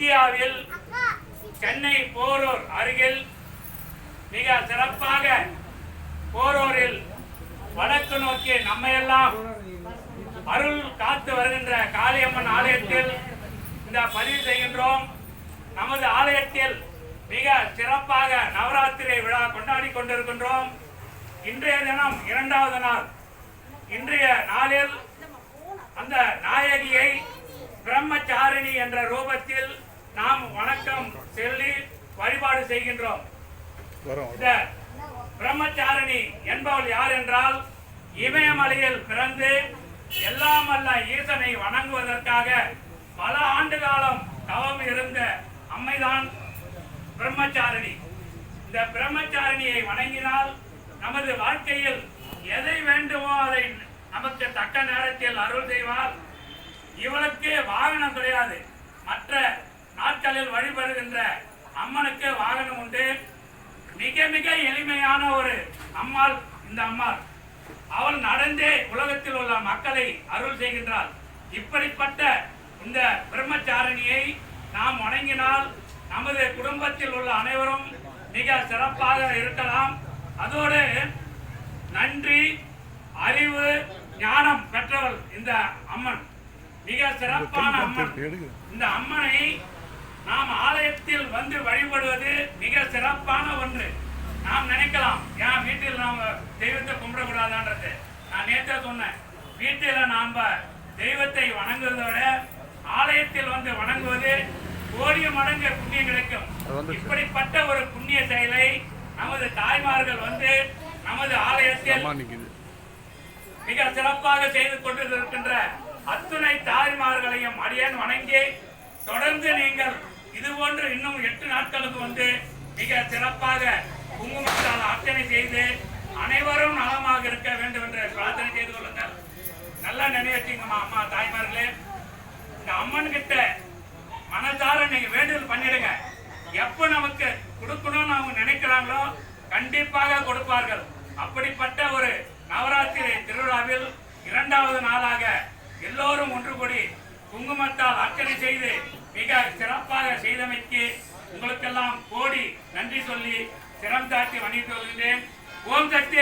இந்தியாவில் சென்னை போரூர் அருகில் மிக சிறப்பாக போரூரில் வடக்கு நோக்கி நம்மையெல்லாம் அருள் காத்து வருகின்ற காளியம்மன் ஆலயத்தில் இந்த பதிவு செய்கின்றோம். நமது ஆலயத்தில் மிக சிறப்பாக நவராத்திரி விழா கொண்டாடி கொண்டிருக்கின்றோம். இன்றைய தினம் இரண்டாவது நாள். இன்றைய நாளில் அந்த நாயகியை பிரம்மச்சாரிணி என்ற ரூபத்தில் செய்கின்றோம். இந்த பிரம்மச்சாரிணி என்பவள் யார் என்றால் இமயமலையில் பிறந்து எல்லாம் வல்ல ஈசனை வணங்குவதற்காக பல ஆண்டு காலம் தவம் இருந்த அம்மைதான் பிரம்மச்சாரிணி. இந்த பிரம்மச்சாரிணியை வணங்கினால் நமது வாழ்க்கையில் எதை வேண்டுமோ அதை நமக்கு தக்க நேரத்தில் அருள் செய்வார். இவளுக்கு வாகனம் கிடையாது. மற்ற நாட்களில் வழிபடுகின்ற அம்மனுக்கு வாகனம் உண்டு. மிக மிக எளிமையான ஒரு அம்மாள் இந்த அம்மாள். அவள் நடந்தே உலகத்தில் உள்ள மக்களை அருள் செய்கின்றாள். இப்படிப்பட்ட இந்த பிரம்மச்சாரணியை நாம் வணங்கினால் நமது குடும்பத்தில் உள்ள அனைவரும் மிக சிறப்பாக இருக்கலாம். அதோடு நன்றி அறிவு ஞானம் பெற்றவள் இந்த அம்மன். மிக சிறப்பான அம்மன். இந்த அம்மனை நாம் ஆலயத்தில் வந்து வழிபடுவது மிக சிறப்பான ஒன்று. நாம் நினைக்கலாம் ஏன் வீட்டில் நாம் தெய்வத்தை கும்பிடக்கூடாதான்றது. நான் நேற்றே சொன்னேன் வீட்டில் நாம் தெய்வத்தை வணங்குவதை விட ஆலயத்தில் வந்து வணங்குவது கோடிய மடங்கு புண்ணியம் கிடைக்கும். இப்படிப்பட்ட ஒரு புண்ணிய செயலை நமது தாய்மார்கள் வந்து நமது ஆலயத்தில் மிக சிறப்பாக செய்து கொண்டிருக்கின்ற அத்துணை தாய்மார்களையும் அடியேன் வணங்கி போன்று இன்னும் எட்டு நாட்களுக்கு வந்து மிக சிறப்பாக குங்குமத்தால் அர்ச்சனை செய்து அனைவரும் நலமாக இருக்க வேண்டும் என்று பிரார்த்தனை செய்து கொள்ளுங்கள். நல்லா நினைவச்சிங்கம்மா அம்மா தாய்மார்களே. இந்த அம்மன் கிட்ட மனதார நீங்க வேண்டுதல் பண்ணிடுங்க. எப்ப நமக்கு கொடுக்கணும்னு அவங்க நினைக்கிறாங்களோ கண்டிப்பாக கொடுப்பார்கள். அப்படிப்பட்ட ஒரு நவராத்திரி திருவிழாவில் இரண்டாவது நாளாக எல்லோரும் ஒன்று கூடி குங்குமத்தால் அர்ச்சனை செய்து மிக சிறப்பாக ओम शक्ती